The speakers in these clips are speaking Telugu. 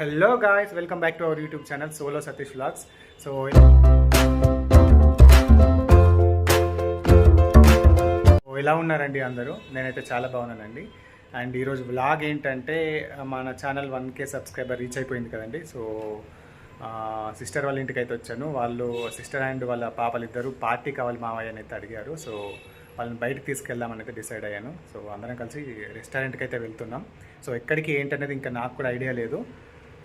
Hello guys welcome back to our YouTube channel solo Satish vlogs so ఎలా ఉన్నారండి అందరూ? నేనైతే చాలా బాగున్నానండి. అండ్ ఈరోజు వ్లాగ్ ఏంటంటే మన channel one K subscriber reach అయిపోయింది కదండి. సో సిస్టర్ వాళ్ళ ఇంటికి అయితే వచ్చాను. వాళ్ళు సిస్టర్ అండ్ వాళ్ళ పాపలు ఇద్దరు పార్టీ కావాలి మావయ్య అని అయితే అడిగారు. సో వాళ్ళని బయటకు తీసుకెళ్దామని అయితే డిసైడ్ అయ్యాను. సో అందరం కలిసి రెస్టారెంట్కి అయితే వెళ్తున్నాం. సో ఎక్కడికి ఏంటనేది ఇంకా నాకు కూడా ఐడియా లేదు.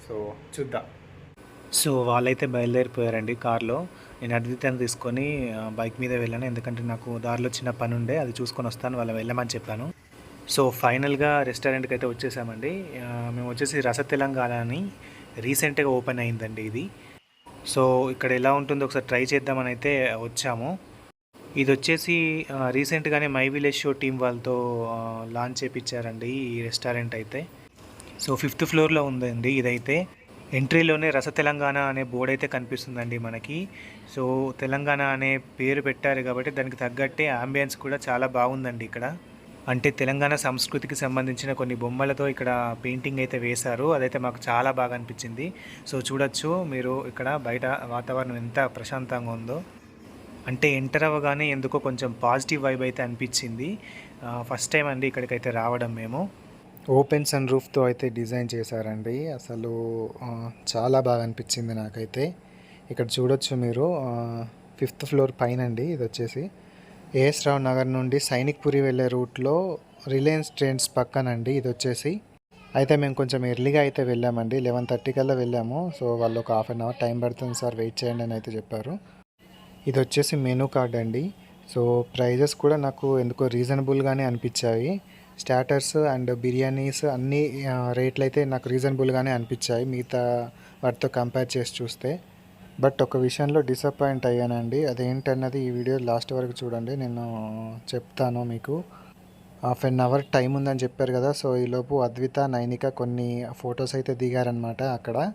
సో చూద్దాం. సో వాళ్ళైతే బయలుదేరిపోయారండి కార్లో. నేను అద్వితాన్ని తీసుకొని బైక్ మీద వెళ్ళాను. ఎందుకంటే నాకు దారిలో చిన్న పని ఉండే అది చూసుకొని వస్తాను వాళ్ళ వెళ్ళమని చెప్పాను. సో ఫైనల్గా రెస్టారెంట్కి అయితే వచ్చేసామండి మేము వచ్చేసి రస తెలంగాణ అని రీసెంట్గా ఓపెన్ అయిందండి ఇది. సో ఇక్కడ ఎలా ఉంటుందో ఒకసారి ట్రై చేద్దామని అయితే వచ్చాము. ఇది వచ్చేసి రీసెంట్గానే మై విలేజ్ షో టీం వాళ్ళతో లాంచ్ చేపించారండి ఈ రెస్టారెంట్ అయితే. సో ఫిఫ్త్ ఫ్లోర్లో ఉందండి ఇదైతే. ఎంట్రీలోనే రస తెలంగాణ అనే బోర్డ్ అయితే కనిపిస్తుందండి మనకి. సో తెలంగాణ అనే పేరు పెట్టారు కాబట్టి దానికి తగ్గట్టే ఆంబియన్స్ కూడా చాలా బాగుందండి ఇక్కడ. అంటే తెలంగాణ సంస్కృతికి సంబంధించిన కొన్ని బొమ్మలతో ఇక్కడ పెయింటింగ్ అయితే వేశారు. అదైతే మాకు చాలా బాగా అనిపించింది. సో చూడొచ్చు మీరు ఇక్కడ బయట వాతావరణం ఎంత ప్రశాంతంగా ఉందో. అంటే ఎంటర్ అవ్వగానే ఎందుకో కొంచెం పాజిటివ్ వైబ్ అయితే అనిపించింది. ఫస్ట్ టైం అండి ఇక్కడికైతే రావడం మేము. ఓపెన్ సన్ రూఫ్తో అయితే డిజైన్ చేశారండి. అసలు చాలా బాగా అనిపించింది నాకైతే. ఇక్కడ చూడొచ్చు మీరు ఫిఫ్త్ ఫ్లోర్ పైన అండి ఇది వచ్చేసి ఏఎస్ రావు నగర్ నుండి సైనిక్పురి వెళ్ళే రూట్లో రిలయన్స్ ట్రైన్స్ పక్కనండి ఇది వచ్చేసి అయితే మేము కొంచెం ఎర్లీగా అయితే వెళ్ళామండి లెవెన్ థర్టీ కల్లా వెళ్ళాము. సో వాళ్ళు ఒక హాఫ్ అన్ అవర్ టైం పడుతుంది సార్ వెయిట్ చేయండి అని అయితే చెప్పారు. ఇది వచ్చేసి మెనూ కార్డ్ అండి సో ప్రైజెస్ కూడా నాకు ఎందుకో రీజనబుల్గానే అనిపించాయి. స్టార్టర్స్ అండ్ బిర్యానీస్ అన్ని రేట్లు అయితే నాకు రీజనబుల్గానే అనిపించాయి. మిగతా వాటితో కంపేర్ చేసి చూస్తే. బట్ ఒక విషయంలో డిసప్పాయింట్ అయ్యానండి. అదేంటన్నది ఈ వీడియో లాస్ట్ వరకు చూడండి. నేను చెప్తాను మీకు. హాఫ్ అన్ అవర్ టైం ఉందని చెప్పారు కదా. సో ఈలోపు అద్విత నైనిక కొన్ని ఫొటోస్ అయితే దిగారనమాట అక్కడ.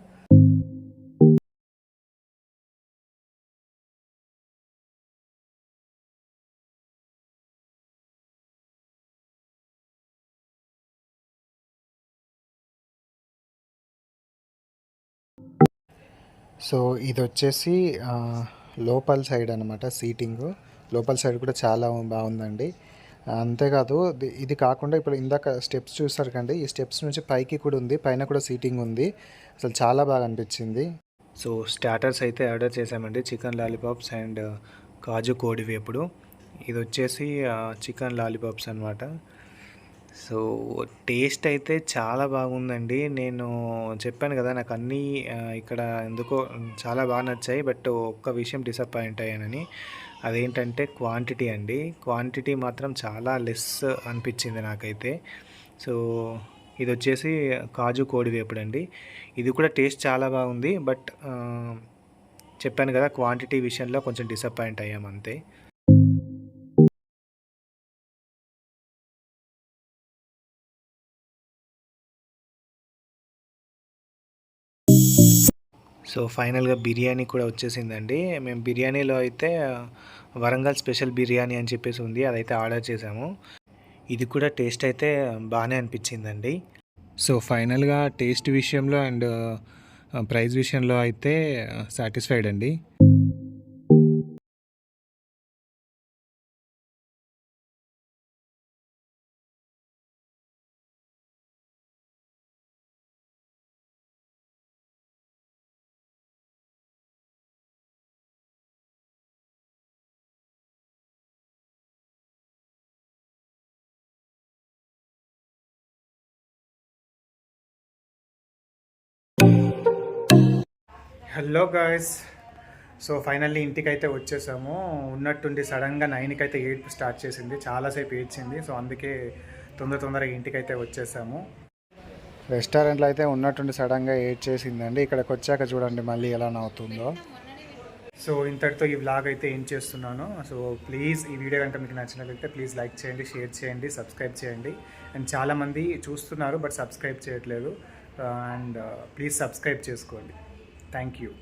సో ఇది వచ్చేసి లోపల సైడ్ అనమాట సీటింగ్. లోపల సైడ్ కూడా చాలా బాగుందండి. అంతేకాదు ఇది- ఇది కాకుండా ఇప్పుడు ఇందాక స్టెప్స్ చూసారు కండి ఈ స్టెప్స్ నుంచి పైకి కూడా ఉంది పైన కూడా సీటింగ్ ఉంది. అసలు చాలా బాగా అనిపించింది. సో స్టార్టర్స్ అయితే ఆర్డర్ చేసామండి చికెన్ లాలీపాప్స్ అండ్ కాజు కోడి వేపుడు ఇది వచ్చేసి చికెన్ లాలీపాప్స్ అనమాట సో టేస్ట్ అయితే చాలా బాగుందండి. నేను చెప్పాను కదా నాకు అన్నీ ఇక్కడ ఎందుకో చాలా బాగా నచ్చాయి. బట్ ఒక్క విషయం డిసప్పాయింట్ అయ్యానని. అదేంటంటే క్వాంటిటీ అండి. క్వాంటిటీ మాత్రం చాలా లెస్ అనిపించింది నాకైతే. సో ఇది వచ్చేసి కాజు కోడి వేపుడు అండి. ఇది కూడా టేస్ట్ చాలా బాగుంది. బట్ చెప్పాను కదా క్వాంటిటీ విషయంలో కొంచెం డిసప్పాయింట్ అయ్యాం అంతే. సో ఫైనల్గా బిర్యానీ కూడా వచ్చేసిందండి. మేము బిర్యానీలో అయితే వరంగల్ స్పెషల్ బిర్యానీ అని చెప్పేసి ఉంది అదైతే ఆర్డర్ చేసాము. ఇది కూడా టేస్ట్ అయితే బాగానే అనిపించిందండి. సో ఫైనల్గా టేస్ట్ విషయంలో అండ్ ప్రైస్ విషయంలో అయితే సాటిస్ఫైడ్ అండి. Hello guys. సో ఫైనల్లీ ఇంటికి అయితే వచ్చేసాము. ఉన్నట్టుండి సడన్గా నైన్కి అయితే ఏడుపు స్టార్ట్ చేసింది. చాలాసేపు ఏడ్చింది. సో అందుకే తొందర తొందరగా ఇంటికి అయితే వచ్చేసాము. రెస్టారెంట్లో అయితే ఉన్నట్టుండి సడన్గా ఏడ్ చేసిందండి ఇక్కడికి వచ్చాక చూడండి మళ్ళీ ఎలా నవ్వుతుందో. సో ఇంతటితో ఈ వ్లాగ్ అయితే ఏం చేస్తున్నాను. సో ప్లీజ్ ఈ వీడియో కనుక మీకు నచ్చినట్లయితే ప్లీజ్ లైక్ చేయండి షేర్ చేయండి సబ్స్క్రైబ్ చేయండి. అండ్ చాలామంది చూస్తున్నారు బట్ సబ్స్క్రైబ్ చేయట్లేదు. అండ్ ప్లీజ్ సబ్స్క్రైబ్ చేసుకోండి. Thank you.